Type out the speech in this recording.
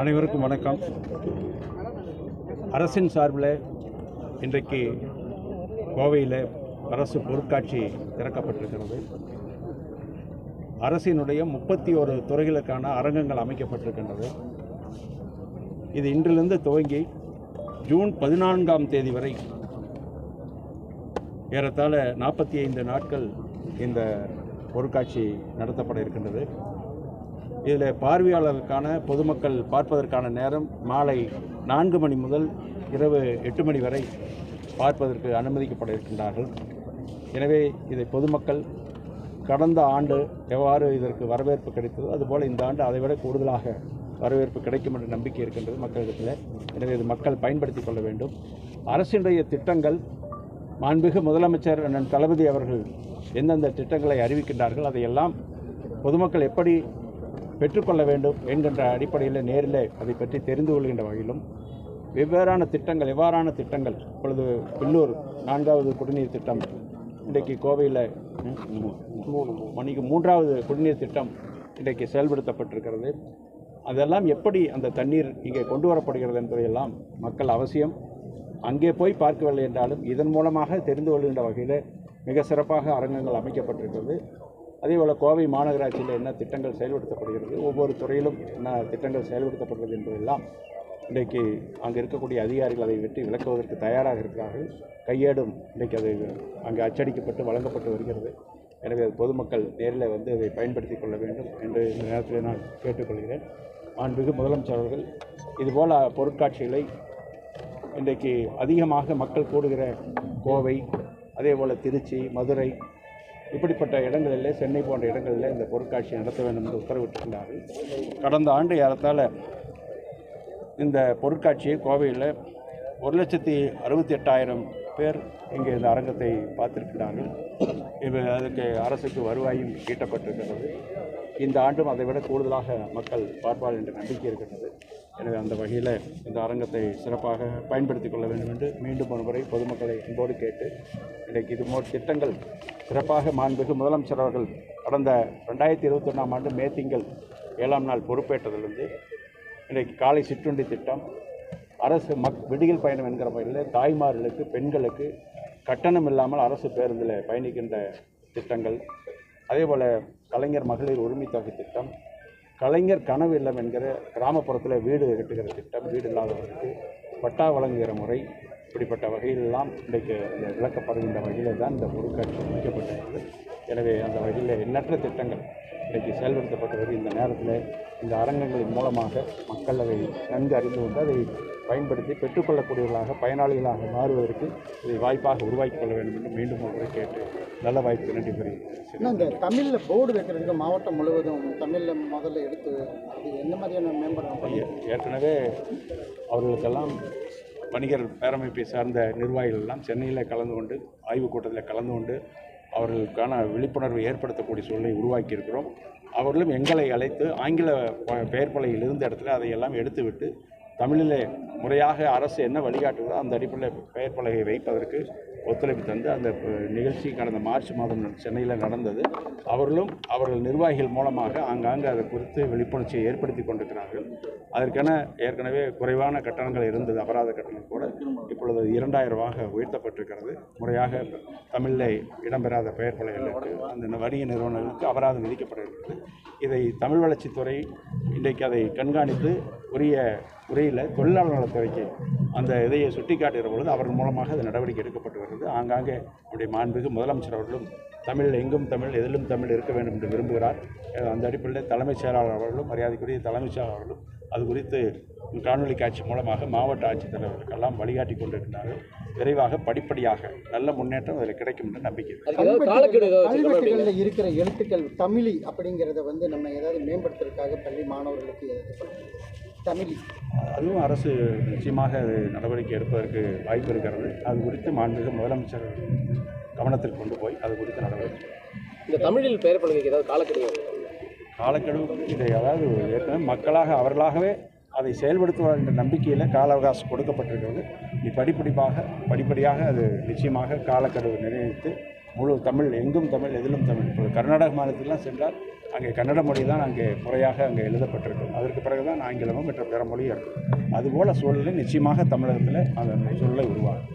அனைவருக்கும் வணக்கம். அரசின் சார்பில் இன்றைக்கு கோவையில் அரசு பொருட்காட்சி திறக்கப்பட்டிருக்கிறது. அரசினுடைய முப்பத்தி ஒரு துறைகளுக்கான அரங்கங்கள் அமைக்கப்பட்டிருக்கின்றது. இது இன்றிலிருந்து துவங்கி ஜூன் பதினான்காம் தேதி வரை ஏறத்தாழ நாற்பத்தி ஐந்து நாட்கள் இந்த பொருட்காட்சி நடத்தப்பட இருக்கின்றது. இதில் பார்வையாளருக்கான பொதுமக்கள் பார்ப்பதற்கான நேரம் மாலை நான்கு மணி முதல் இரவு எட்டு மணி வரை பார்ப்பதற்கு அனுமதிக்கப்பட இருக்கின்றார்கள் எனவே இதை பொதுமக்கள் கடந்த ஆண்டு எவ்வாறு இதற்கு வரவேற்பு கிடைத்ததோ அதுபோல் இந்த ஆண்டு அதைவிட கூடுதலாக வரவேற்பு கிடைக்கும் என்ற நம்பிக்கை இருக்கின்றது மக்களிடத்தில். எனவே இது மக்கள் பயன்படுத்திக் கொள்ள வேண்டும். அரசினுடைய திட்டங்கள் மாண்புமிகு முதலமைச்சர் அண்ணன் தளபதி அவர்கள் எந்தெந்த திட்டங்களை அறிவிக்கின்றார்கள் அதையெல்லாம் பொதுமக்கள் எப்படி பெற்றுக்கொள்ள வேண்டும் என்கின்ற அடிப்படையில் நேரில் அதை பற்றி தெரிந்து கொள்கின்ற வகையிலும் வெவ்வேறான திட்டங்கள் எவ்வாறான திட்டங்கள் இப்பொழுது பில்லூர் நான்காவது குடிநீர் திட்டம் இன்றைக்கு கோவையில் மணிக்கு மூன்றாவது குடிநீர் திட்டம் இன்றைக்கு செயல்படுத்தப்பட்டிருக்கிறது. அதெல்லாம் எப்படி அந்த தண்ணீர் இங்கே கொண்டு வரப்படுகிறது என்பதையெல்லாம் மக்கள் அவசியம். அங்கே போய் பார்க்கவில்லை என்றாலும் இதன் மூலமாக தெரிந்து கொள்கின்ற வகையில் மிக சிறப்பாக அரங்கங்கள் அமைக்கப்பட்டிருக்கிறது. அதே போல் கோவை மாநகராட்சியில் என்ன திட்டங்கள் செயல்படுத்தப்படுகிறது? ஒவ்வொரு துறையிலும் என்ன திட்டங்கள் செயல்படுத்தப்படுகிறது என்பதெல்லாம் இன்றைக்கு அங்கே இருக்கக்கூடிய அதிகாரிகள் அதை வெற்றி விளக்குவதற்கு தயாராக இருக்கிறார்கள். கையேடும் இன்றைக்கு அது அங்கே அச்சடிக்கப்பட்டு வழங்கப்பட்டு வருகிறது. எனவே அது பொதுமக்கள் நேரில் வந்து அதை பயன்படுத்திக் கொள்ள வேண்டும் என்று இந்த நேரத்தில் நான் கேட்டுக்கொள்கிறேன். மாண்புமிகு முதலமைச்சர் அவர்கள் இதுபோல் பொருட்காட்சிகளை இன்றைக்கு அதிகமாக மக்கள் கூடுகிற கோவை அதே போல் திருச்சி மதுரை இப்படிப்பட்ட இடங்களிலே சென்னை போன்ற இடங்களில் இந்த பொருட்காட்சி நடத்த வேண்டும் என்று உத்தரவிட்டிருந்தார்கள் கடந்த ஆண்டு ஏறத்தால் இந்த பொருட்காட்சியை கோவையில் ஒரு லட்சத்தி அறுபத்தி எட்டாயிரம் பேர் இங்கே இந்த அரங்கத்தை பார்த்திருக்கிறார்கள். இது அதுக்கு அரசுக்கு வருவாயும் ஈட்டப்பட்டிருக்கிறது. இந்த ஆண்டும் அதை விட கூடுதலாக மக்கள் பார்ப்பார் என்ற நம்பிக்கை இருக்கிறது எனவே அந்த வகையில் இந்த அரங்கத்தை சிறப்பாக பயன்படுத்திக் கொள்ள வேண்டும் என்று மீண்டும் ஒரு முறை பொதுமக்களை அன்போடு கேட்டு இன்றைக்கு இது மோ திட்டங்கள் சிறப்பாக மாண்புமிகு முதலமைச்சர் அவர்கள் கடந்த ரெண்டாயிரத்தி இருபத்தி ஒன்றாம் ஆண்டு மே திங்கள் ஏழாம் நாள் பொறுப்பேற்றதிலிருந்து இன்றைக்கு காலை சிற்றுண்டி திட்டம் அரசு மக் விடியல் பயணம் என்கிற வகையில் தாய்மார்களுக்கு பெண்களுக்கு கட்டணம் இல்லாமல் அரசு பேருந்தில் பயணிக்கின்ற திட்டங்கள் அதேபோல் கலைஞர் மகளிர் உரிமை தொகை திட்டம் கலைஞர் கனவு இல்லம் என்கிற கிராமப்புறத்தில் வீடு கட்டுகிற திட்டம் வீடு இல்லாதவர்களுக்கு பட்டா வழங்குகிற முறை இப்படிப்பட்ட வகையிலெல்லாம் இன்றைக்கு இந்த விளக்கப்படுகின்ற வகையில் தான் இந்த பொருட்காட்சி அமைக்கப்பட்டிருக்கிறது. எனவே அந்த வகையில் எண்ணற்ற திட்டங்கள் இன்றைக்கு செயல்படுத்தப்பட்டு இந்த நேரத்தில் இந்த அரங்கங்களின் மூலமாக மக்கள் அதை நன்கு அறிந்து கொண்டு அதை பயன்படுத்தி பெற்றுக்கொள்ளக்கூடியவர்களாக பயனாளிகளாக மாறுவதற்கு இதை வாய்ப்பாக உருவாக்கி கொள்ள வேண்டும் என்று மீண்டும் ஒரு முறை கேட்டு நல்ல வாய்ப்பு நன்றி பெறுகிறேன் இந்த தமிழில் போர்டு வைக்கிறதுக்கு மாவட்டம் முழுவதும் தமிழில் முதல்ல எடுத்து அது என்ன மாதிரியான மேம்படுத்த ஏ- ஏற்கனவே அவர்களுக்கெல்லாம் வணிகர் பேரமைப்பை சார்ந்த நிர்வாகிகள் எல்லாம் சென்னையில் கலந்து கொண்டு ஆய்வுக் கூட்டத்தில் கலந்து கொண்டு அவர்களுக்கான விழிப்புணர்வை ஏற்படுத்தக்கூடிய சூழலை உருவாக்கியிருக்கிறோம் அவர்களும் எங்களை அழைத்து ஆங்கில பெயர்ப்பலையில் பெயர் பலகையில் இருந்த இடத்துல அதையெல்லாம் எடுத்துவிட்டு தமிழிலே முறையாக அரசு என்ன வழிகாட்டுகிறதோ அந்த அடிப்படையில் பெயர் வைப்பதற்கு ஒத்துழைப்பு தந்து அந்த நிகழ்ச்சி கடந்த மார்ச் மாதம் சென்னையில் நடந்தது. அவர்களும் அவர்கள் நிர்வாகிகள் மூலமாக ஆங்காங்கே அதை குறித்து விழிப்புணர்ச்சியை ஏற்படுத்தி கொண்டிருக்கிறார்கள். அதற்கென ஏற்கனவே குறைவான கட்டணங்கள் இருந்தது அபராத கட்டணம் கூட. இப்பொழுது இரண்டாயிரம் ரூபாக உயர்த்தப்பட்டிருக்கிறது. முறையாக தமிழில் இடம்பெறாத பெயர் பலகைகளுக்கு அந்த வணிக நிறுவனங்களுக்கு அபராதம் விதிக்கப்பட்டிருக்கிறது. இதை தமிழ் வளர்ச்சித்துறை இன்றைக்கு அதை கண்காணித்து உரிய முறையில் தொழிலாளர் நலத்துறைக்கு அந்த இதையை சுட்டிக்காட்டுகிற பொழுது அவர்கள் மூலமாக அது நடவடிக்கை எடுக்கப்பட்டு வருகிறது. ஆங்காங்கே நம்முடைய மாண்புமிகு முதலமைச்சர் அவர்களும் தமிழில் எங்கும் தமிழ் எதிலும் தமிழ் இருக்க வேண்டும் என்று விரும்புகிறார். அந்த அடிப்படையில் தலைமைச் செயலாளர் அவர்களும் மரியாதைக்குரிய தலைமைச் செயலாளர் அவர்களும் அது குறித்து காணொலி காட்சி மூலமாக மாவட்ட ஆட்சித்தலைவர்களுக்கெல்லாம் வழிகாட்டி கொண்டிருக்கிறார்கள். விரைவாக படிப்படியாக நல்ல முன்னேற்றம் அதில் கிடைக்கும் என்று நம்பிக்கை இருக்கிற எழுத்துக்கள் தமிழி அப்படிங்கிறத வந்து நம்ம ஏதாவது மேம்படுத்துறதுக்காக பள்ளி மாணவர்களுக்கு. தமிழி. அதுவும் அரசு நிச்சயமாக அது நடவடிக்கை எடுப்பதற்கு வாய்ப்பு இருக்கிறது. அது குறித்து மாண்புமிகு முதலமைச்சர் கவனத்தில் கொண்டு போய் அது குறித்து நடவடிக்கை இந்த தமிழில் பெயர் பலகைக்கு ஏதாவது காலக்கெடு காலக்கெடு இதை அதாவது ஏற்கனவே மக்களாக அவர்களாகவே அதை செயல்படுத்துவார் என்ற நம்பிக்கையில் கால அவகாசம் கொடுக்கப்பட்டிருக்கிறது. நீ படிப்படிப்பாக படிப்படியாக அது நிச்சயமாக காலக்கெடு நிர்ணயித்து முழு தமிழ் எங்கும் தமிழ் எதிலும் தமிழ். இப்போ கர்நாடக மாநிலத்திலாம் சென்றால் அங்கே கன்னட மொழி தான் அங்கே முறையாக அங்கே எழுதப்பட்டிருக்கும். அதற்கு பிறகு தான் ஆங்கிலமும் மற்ற பிற மொழியும் இருக்கும். அதுபோல் சூழலில் நிச்சயமாக தமிழகத்தில் அந்த சூழலை உருவாகும்